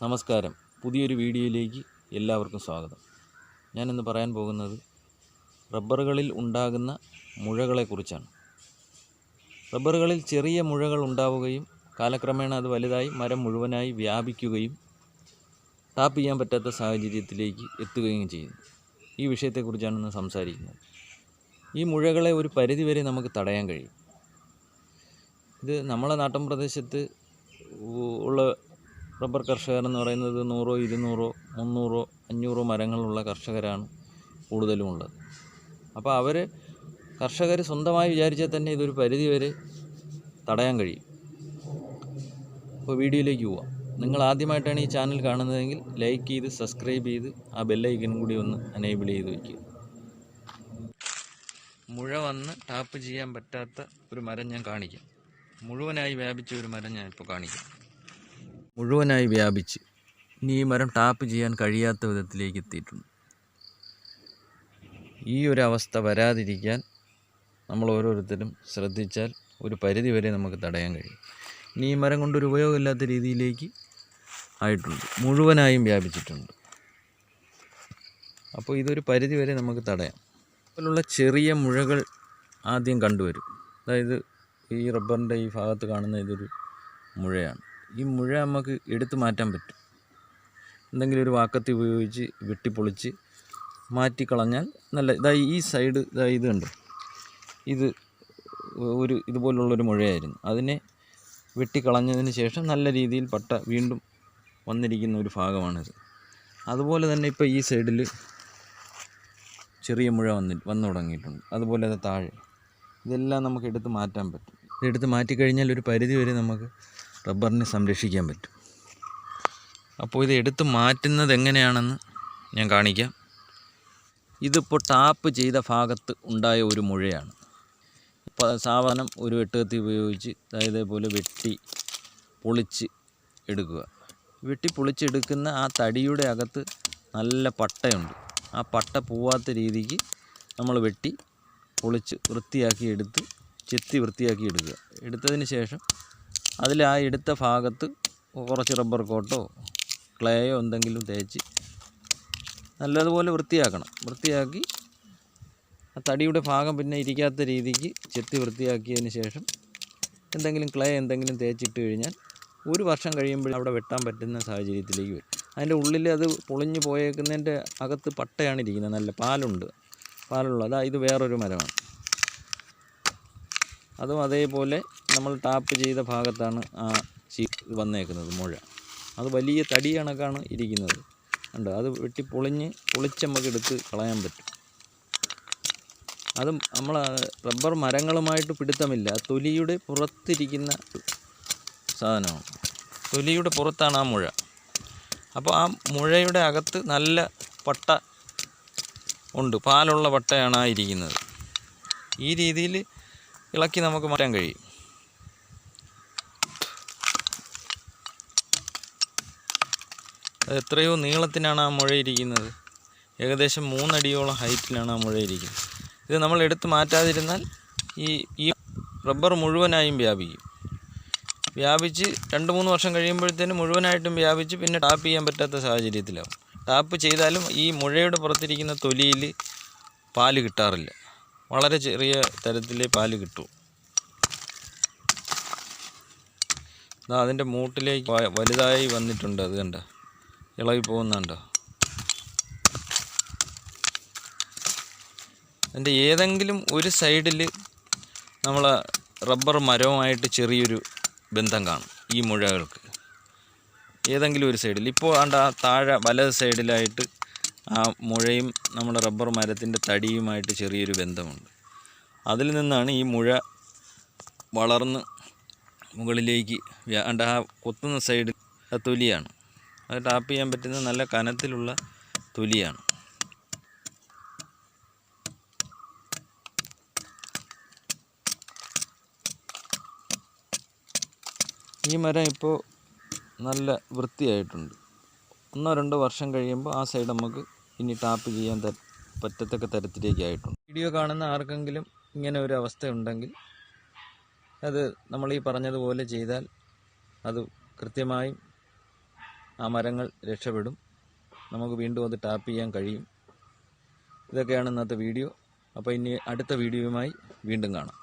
നമസ്കാരം. പുതിയൊരു വീഡിയോയിലേക്ക് എല്ലാവർക്കും സ്വാഗതം. ഞാനിന്ന് പറയാൻ പോകുന്നത് റബ്ബറുകളിൽ ഉണ്ടാകുന്ന മുഴകളെക്കുറിച്ചാണ്. റബ്ബറുകളിൽ ചെറിയ മുഴകൾ ഉണ്ടാവുകയും കാലക്രമേണ അത് വലുതായി മരം മുഴുവനായി വ്യാപിക്കുകയും ടാപ്പ് ചെയ്യാൻ പറ്റാത്ത സാഹചര്യത്തിലേക്ക് എത്തുകയും ചെയ്യുന്നു. ഈ വിഷയത്തെക്കുറിച്ചാണ് ഇന്ന് സംസാരിക്കുന്നത്. ഈ മുഴകളെ ഒരു പരിധിവരെ നമുക്ക് തടയാൻ കഴിയും. ഇത് നമ്മളെ നാട്ടിൻ പ്രദേശത്ത് ഉള്ള റബ്ബർ കർഷകർ എന്ന് പറയുന്നത് നൂറോ ഇരുന്നൂറോ മുന്നൂറോ അഞ്ഞൂറോ മരങ്ങളുള്ള കർഷകരാണ് കൂടുതലും ഉള്ളത് അപ്പോൾ അവർ കർഷകർ സ്വന്തമായി വിചാരിച്ചാൽ തന്നെ ഇതൊരു പരിധി വരെ തടയാൻ കഴിയും. അപ്പോൾ വീഡിയോയിലേക്ക് പോവാം. നിങ്ങൾ ആദ്യമായിട്ടാണ് ഈ ചാനൽ കാണുന്നതെങ്കിൽ ലൈക്ക് ചെയ്ത് സബ്സ്ക്രൈബ് ചെയ്ത് ആ ബെല്ലൈക്കനും കൂടി ഒന്ന് എനേബിൾ ചെയ്ത് വയ്ക്കുക. മുഴ വന്ന് ടാപ്പ് ചെയ്യാൻ പറ്റാത്ത ഒരു മരം ഞാൻ കാണിക്കാം. മുഴുവനായി വ്യാപിച്ച ഒരു മരം ഞാൻ ഇപ്പോൾ കാണിക്കാം. മുഴുവനായി വ്യാപിച്ച് ഇനി ഈ മരം ടാപ്പ് ചെയ്യാൻ കഴിയാത്ത വിധത്തിലേക്ക് എത്തിയിട്ടുണ്ട്. ഈ ഒരു അവസ്ഥ വരാതിരിക്കാൻ നമ്മൾ ഓരോരുത്തരും ശ്രദ്ധിച്ചാൽ ഒരു പരിധി വരെ നമുക്ക് തടയാൻ കഴിയും. ഇനി ഈ മരം കൊണ്ടൊരു ഉപയോഗമില്ലാത്ത രീതിയിലേക്ക് ആയിട്ടുണ്ട്. മുഴുവനായും വ്യാപിച്ചിട്ടുണ്ട്. അപ്പോൾ ഇതൊരു പരിധി വരെ നമുക്ക് തടയാം. അതുപോലുള്ള ചെറിയ മുഴകൾ ആദ്യം കണ്ടുവരും. അതായത് ഈ റബ്ബറിന്റെ ഈ ഭാഗത്ത് കാണുന്ന ഇതൊരു മുഴയാണ്. ഈ മുഴ നമുക്ക് എടുത്തു മാറ്റാൻ പറ്റും. എന്തെങ്കിലും ഒരു വാക്കത്തി ഉപയോഗിച്ച് വെട്ടിപ്പൊളിച്ച് മാറ്റിക്കളഞ്ഞാൽ നല്ല ഇതാ ഈ സൈഡ് ഇതാ ഇത് കണ്ടോ? ഇത് ഒരു ഇതുപോലുള്ളൊരു മുഴയായിരുന്നു. അതിനെ വെട്ടിക്കളഞ്ഞതിന് ശേഷം നല്ല രീതിയിൽ പട്ട വീണ്ടും വന്നിരിക്കുന്ന ഒരു ഭാഗമാണിത്. അതുപോലെ തന്നെ ഇപ്പോൾ ഈ സൈഡിൽ ചെറിയ മുഴ വന്നി വന്നു തുടങ്ങിയിട്ടുണ്ട്. അതുപോലെ അത് താഴെ. ഇതെല്ലാം നമുക്ക് എടുത്ത് മാറ്റാൻ പറ്റും. ഇതെടുത്ത് മാറ്റിക്കഴിഞ്ഞാൽ ഒരു പരിധി വരെ നമുക്ക് റബ്ബറിനെ സംരക്ഷിക്കാൻ പറ്റും. അപ്പോൾ ഇത് എടുത്ത് മാറ്റുന്നത് എങ്ങനെയാണെന്ന് ഞാൻ കാണിക്കാം. ഇതിപ്പോൾ ടാപ്പ് ചെയ്ത ഭാഗത്ത് ഉണ്ടായ ഒരു മുഴയാണ്. ഇപ്പോൾ സാവധാനം ഒരു വെട്ടുകത്തി ഉപയോഗിച്ച് ഇതേപോലെ വെട്ടി പൊളിച്ച് എടുക്കുക. വെട്ടി പൊളിച്ചെടുക്കുന്ന ആ തടിയുടെ അകത്ത് നല്ല പട്ടയുണ്ട്. ആ പട്ട പോവാത്ത രീതിക്ക് നമ്മൾ വെട്ടി പൊളിച്ച് വൃത്തിയാക്കി എടുത്ത് ചെത്തി വൃത്തിയാക്കി എടുക്കുക. എടുത്തതിന് ശേഷം അതിൽ ആ എടുത്ത ഭാഗത്ത് കുറച്ച് റബ്ബർ കോട്ടോ ക്ലേയോ എന്തെങ്കിലും തേച്ച് നല്ലതുപോലെ വൃത്തിയാക്കണം. വൃത്തിയാക്കി ആ തടിയുടെ ഭാഗം പിന്നെ ഇരിക്കാത്ത രീതിക്ക് ചെത്തി വൃത്തിയാക്കിയതിന് ശേഷം എന്തെങ്കിലും ക്ലേ എന്തെങ്കിലും തേച്ചിട്ട് കഴിഞ്ഞാൽ ഒരു വർഷം കഴിയുമ്പോൾ അവിടെ വെട്ടാൻ പറ്റുന്ന സാഹചര്യത്തിലേക്ക് വരും. അതിന്റെ ഉള്ളിൽ അത് പൊളിഞ്ഞു പോയേക്കുന്നതിന്റെ അകത്ത് പട്ടയാണ് ഇരിക്കുന്നത്. നല്ല പാലുണ്ട്. പാലുള്ളത് അതാ ഇത് വേറൊരു മരമാണ്. അതും അതേപോലെ നമ്മൾ ടാപ്പ് ചെയ്ത ഭാഗത്താണ് ആ ചീ വന്നേക്കുന്നത് മുഴ. അത് വലിയ തടി കണക്കാണ് ഇരിക്കുന്നത്. ഉണ്ട് അത് വെട്ടി പൊളിഞ്ഞ് പൊളിച്ച് നമുക്ക് എടുത്ത് കളയാൻ പറ്റും. അതും നമ്മൾ റബ്ബർ മരങ്ങളുമായിട്ട് പിടുത്തമില്ല. തൊലിയുടെ പുറത്തിരിക്കുന്ന സാധനമാണ്. തൊലിയുടെ പുറത്താണ് ആ മുഴ. അപ്പോൾ ആ മുഴയുടെ അകത്ത് നല്ല പട്ട ഉണ്ട്. പാലുള്ള പട്ടയാണ് ആ ഇരിക്കുന്നത്. ഈ രീതിയിൽ ഇളക്കി നമുക്ക് മാറ്റാൻ കഴിയും. അത് എത്രയോ നീളത്തിനാണ് ആ മുഴ ഇരിക്കുന്നത്. ഏകദേശം മൂന്നടിയോളം ഹൈറ്റിലാണ് ആ മുഴ ഇരിക്കുന്നത്. ഇത് നമ്മൾ എടുത്ത് മാറ്റാതിരുന്നാൽ ഈ ഈ റബ്ബർ മുഴുവനായും വ്യാപിക്കും. വ്യാപിച്ച് രണ്ട് മൂന്ന് വർഷം കഴിയുമ്പോഴത്തേനും മുഴുവനായിട്ടും വ്യാപിച്ച് പിന്നെ ടാപ്പ് ചെയ്യാൻ പറ്റാത്ത സാഹചര്യത്തിലാവും. ടാപ്പ് ചെയ്താലും ഈ മുഴയുടെ പുറത്തിരിക്കുന്ന തൊലിയിൽ പാൽ കിട്ടാറില്ല. വളരെ ചെറിയ തരത്തിൽ പാൽ കിട്ടൂ. ദാ അതിന്റെ മൂട്ടിലേക്ക് വലുതായി വന്നിട്ടുണ്ട് അത് കണ്ട. ഇളകി പോകുന്നുണ്ടോ അതിന്റെ ഏതെങ്കിലും ഒരു സൈഡിൽ നമ്മൾ റബ്ബർ മരവുമായിട്ട് ചെറിയൊരു ബന്ധം കാണും ഈ മുഴകൾക്ക്. ഏതെങ്കിലും ഒരു സൈഡിൽ ഇപ്പോൾ ആണ്ട് ആ താഴെ വലത് സൈഡിലായിട്ട് ആ മുഴയും നമ്മുടെ റബ്ബർ മരത്തിന്റെ തടിയുമായിട്ട് ചെറിയൊരു ബന്ധമുണ്ട്. അതിൽ നിന്നാണ് ഈ മുഴ വളർന്ന് മുകളിലേക്ക് വേണ്ട ആ കൊത്തുന്ന സൈഡിൽ തൊലിയാണ്. അത് ടാപ്പ് ചെയ്യാൻ പറ്റുന്ന നല്ല കനത്തിലുള്ള തൊലിയാണ്. ഈ മരം ഇപ്പോൾ നല്ല വൃത്തിയായിട്ടുണ്ട്. ഒന്നോ രണ്ടോ വർഷം കഴിയുമ്പോൾ ആ സൈഡ് നമുക്ക് ഇനി ടാപ്പ് ചെയ്യാൻ പറ്റത്തക്ക തരത്തിലേക്ക് ആയിട്ടുണ്ട്. വീഡിയോ കാണുന്ന ആർക്കെങ്കിലും ഇങ്ങനെ ഒരു അവസ്ഥ ഉണ്ടെങ്കിൽ അത് നമ്മൾ ഈ പറഞ്ഞതുപോലെ ചെയ്താൽ അത് കൃത്യമായും ആ മരങ്ങൾ രക്ഷപ്പെടും. നമുക്ക് വീണ്ടും അത് ടാപ്പ് ചെയ്യാൻ കഴിയും. ഇതൊക്കെയാണ് ഇന്നത്തെ വീഡിയോ. അപ്പോൾ ഇനി അടുത്ത വീഡിയോയുമായി വീണ്ടും കാണാം.